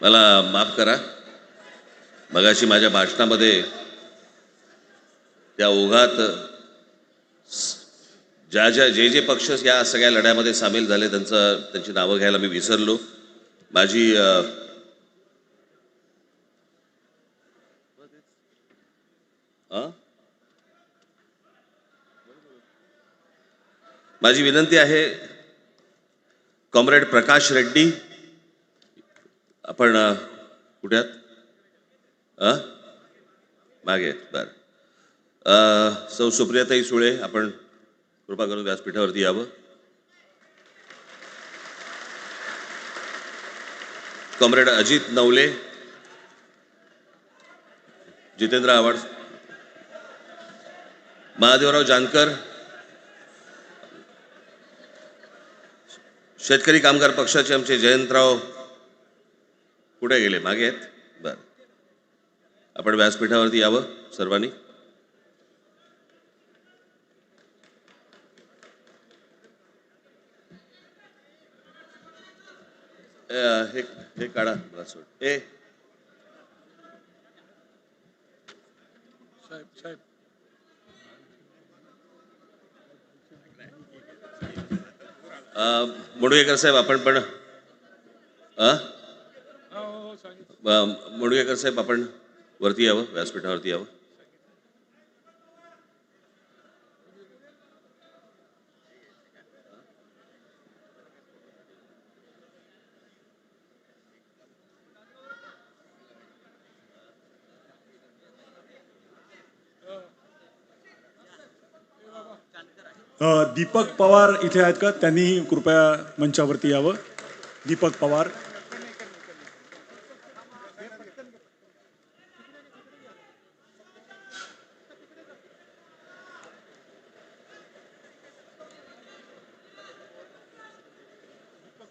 मला माफ करा. मगाशी माझ्या भाषणामध्ये त्या ओघात ज्या ज्या जे जे पक्ष या सगळ्या लढ्यामध्ये सामील झाले त्यांचं त्यांची नावं घ्यायला मी विसरलो. माझी माझी विनंती आहे कॉम्रेड प्रकाश रेड्डी आपण कुठ्यात मागे आहेत, बरं. सौ सुप्रियाताई सुळे आपण कृपा करून व्यासपीठावरती यावं. कॉम्रेड अजित नवले. जितेंद्र आव्हाड. महादेवराव जानकर. शेतकरी कामगार पक्षाचे आमचे जयंतराव कुठे गेले? मागे आहेत? बर. आपण व्यासपीठावरती यावं सर्वांनी? हे हे काढा मला सोड. ए. अ, मुडगेकर साहेब आपण पण मुडगेकर साहेब आपण वरती यावं व्यासपीठावरती यावं. दीपक पवार इथे आहेत का? त्यांनीही कृपया मंचावरती यावं. दीपक पवार.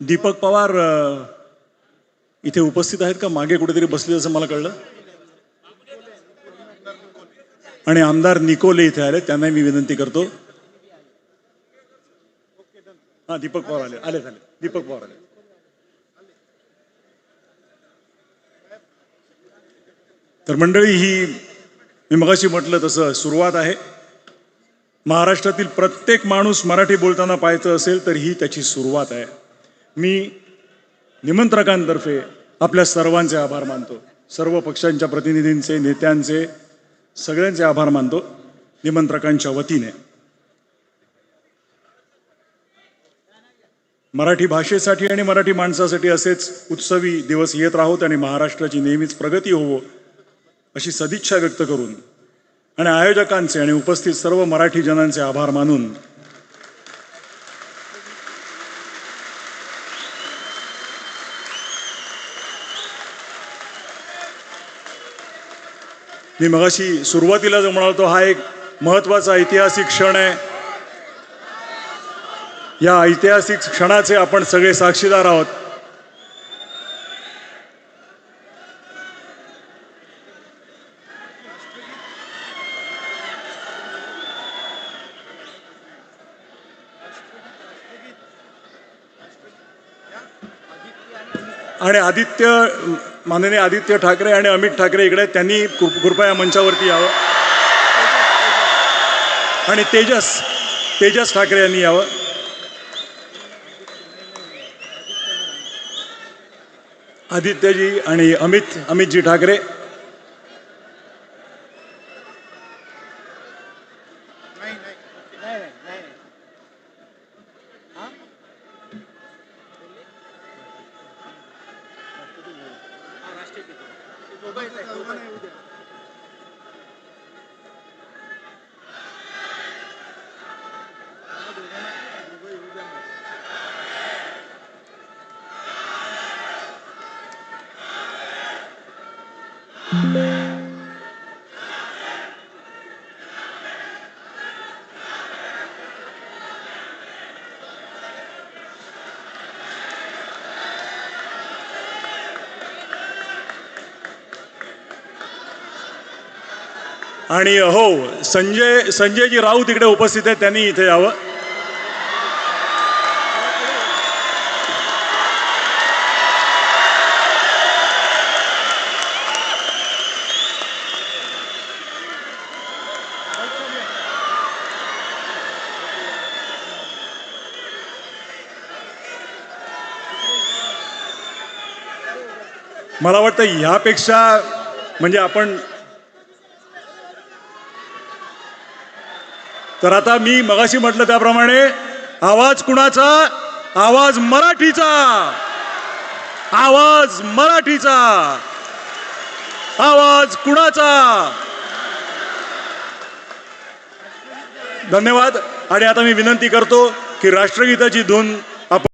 दीपक पवार इथे उपस्थित आहेत का? मागे कुठेतरी बसले असं मला कळलं. आणि आमदार निकोले इथे आले त्यांना मी विनंती करतो. हा दीपक पवार आले आले झाले दीपक पवार आले. तर मंडळी ही मी मगाशी म्हटलं तसं सुरुवात आहे. महाराष्ट्रातील प्रत्येक माणूस मराठी बोलताना पाहायचं असेल तर ही त्याची सुरुवात आहे. मी निमंत्रकांतर्फे आपल्या सर्वांचे आभार मानतो. सर्व पक्षांच्या प्रतिनिधींचे नेत्यांचे सगळ्यांचे आभार मानतो निमंत्रकांच्या वतीने. मराठी भाषेसाठी आणि मराठी माणसासाठी असेच उत्सवी दिवस येत राहोत आणि महाराष्ट्राची नेहमीच प्रगती होवो अशी सदिच्छा व्यक्त करून आणि आयोजकांचे आणि उपस्थित सर्व मराठी जनांचे आभार मानून मी मगाशी सुरुवातीला जो म्हणालो हा एक महत्त्वाचा ऐतिहासिक क्षण आहे. या ऐतिहासिक क्षणाचे आपण सगळे साक्षीदार आहोत. आणि आदित्य माननीय आदित्य ठाकरे आणि अमित ठाकरे इकडे त्यांनी कृ- कृपया मंचावरती यावं. आणि तेजस तेजस ठाकरे यांनी यावं. आदित्यजी आणि Amit अमितजी Thackeray. Urbanice, urbanice. Thank you. आणि हो संजय संजयजी राऊत इकडे उपस्थित आहेत त्यांनी इथे यावं. मला वाटतं ह्यापेक्षा म्हणजे आपण तर आता मी मगाशी म्हटलं त्याप्रमाणे आवाज कुणाचा? आवाज मराठीचा. आवाज मराठीचा. आवाज कुणाचा? धन्यवाद. आणि आता मी विनंती करतो की राष्ट्रगीताची धून आपण